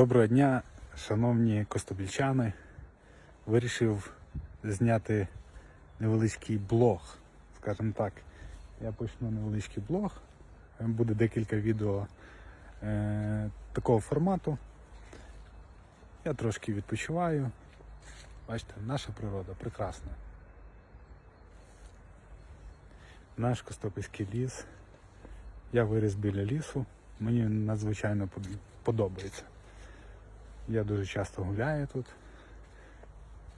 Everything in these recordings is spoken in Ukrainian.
Доброго дня, шановні костобільчани. Вирішив зняти невеличкий блог, скажімо так. Я почну невеличкий блог. Буде декілька відео е, такого формату. Я трошки відпочиваю. Бачите, наша природа прекрасна. Наш Костопільський ліс. Я виріс біля лісу. Мені надзвичайно подобається. Я дуже часто гуляю тут.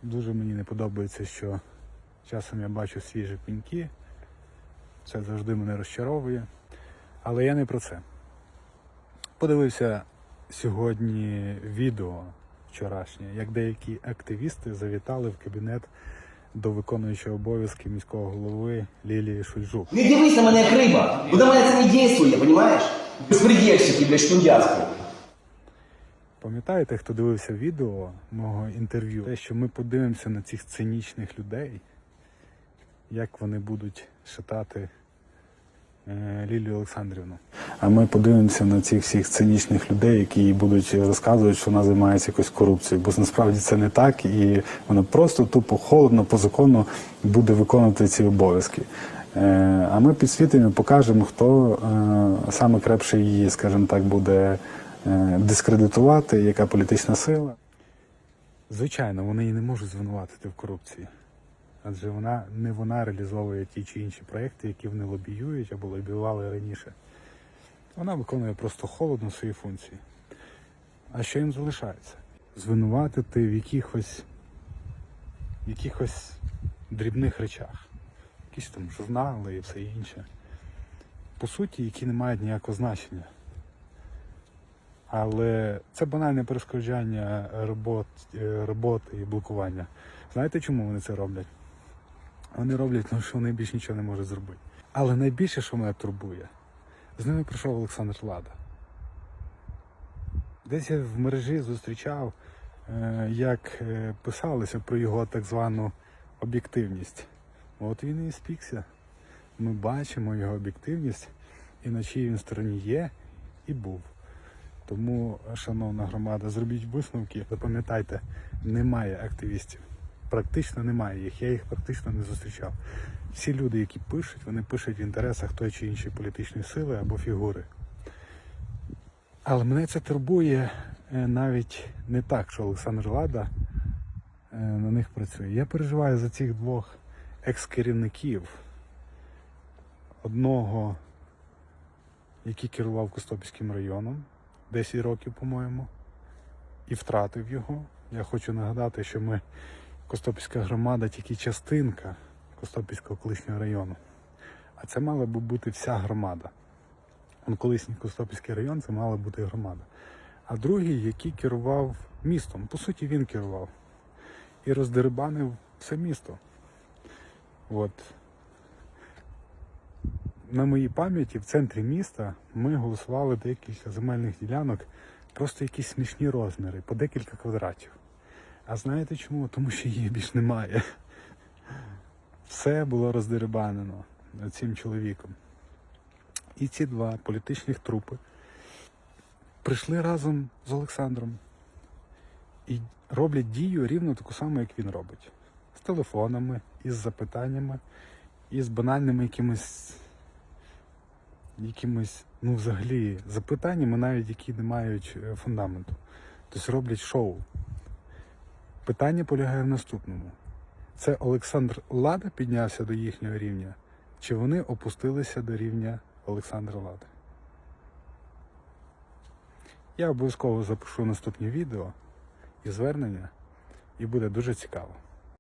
Дуже мені не подобається, що часом я бачу свіжі пеньки. Це завжди мене розчаровує. Але я не про це. Подивився сьогодні відео вчорашнє, як деякі активісти завітали в кабінет до виконуючого обов'язки міського голови Лілії Шульжук. Не дивись на мене як риба, бо на мене це не дійствує, понімаєш? Безпредельщики, бля, штундяцькі. Пам'ятаєте, хто дивився відео мого інтерв'ю? Те, що ми подивимося на цих цинічних людей, як вони будуть шатати е, Лілію Олександрівну. А ми подивимося на цих всіх цинічних людей, які будуть розказувати, що вона займається якоюсь корупцією. Бо насправді це не так, і вона просто тупо холодно по закону буде виконувати ці обов'язки. Е, А ми підсвітимо покажемо, хто е, саме крепше її, скажімо так, буде дискредитувати, яка політична сила. Звичайно, вони її не можуть звинуватити в корупції. Адже вона не вона реалізовує ті чи інші проекти, які вони лобіюють або лобіювали раніше. Вона виконує просто холодно свої функції. А що їм залишається? Звинуватити в якихось, в якихось дрібних речах, якісь там журнали і все інше. По суті, які не мають ніякого значення. Але це банальне перешкоджання робот, е, роботи і блокування. Знаєте, чому вони це роблять? Вони роблять, тому що вони більш нічого не можуть зробити. Але найбільше, що мене турбує, з ними прийшов Олександр Лада. Десь я в мережі зустрічав, е, як е, писалося про його так звану об'єктивність. От він і спікся. Ми бачимо його об'єктивність і на чиїй він стороні є і був. Тому, шановна громада, зробіть висновки. Запам'ятайте, немає активістів. Практично немає їх. Я їх практично не зустрічав. Всі люди, які пишуть, вони пишуть в інтересах тої чи іншої політичної сили або фігури. Але мене це турбує е, навіть не так, що Олександр Лада е, на них працює. Я переживаю за цих двох екс-керівників. Одного, який керував Костопільським районом 10 років, по-моєму, і втратив його. Я хочу нагадати, що ми Костопільська громада тільки частинка Костопільського колишнього району. А це мала би бути вся громада. Он колишній Костопільський район це мала бути громада. А другий, який керував містом. По суті, він керував. І роздерибанив все місто. От. На моїй пам'яті в центрі міста ми голосували декілька земельних ділянок, просто якісь смішні розміри, по декілька квадратів. А знаєте чому? Тому що її більш немає. Все було роздерибанено цим чоловіком. І ці два політичних трупи прийшли разом з Олександром і роблять дію рівно таку саму, як він робить. З телефонами, із запитаннями, і з банальними якимись, якимись, ну взагалі, запитаннями, навіть які не мають е, фундаменту. Тобто роблять шоу. Питання полягає в наступному. Це Олександр Лада піднявся до їхнього рівня, чи вони опустилися до рівня Олександра Лади? Я обов'язково запишу наступні відео і звернення, і буде дуже цікаво.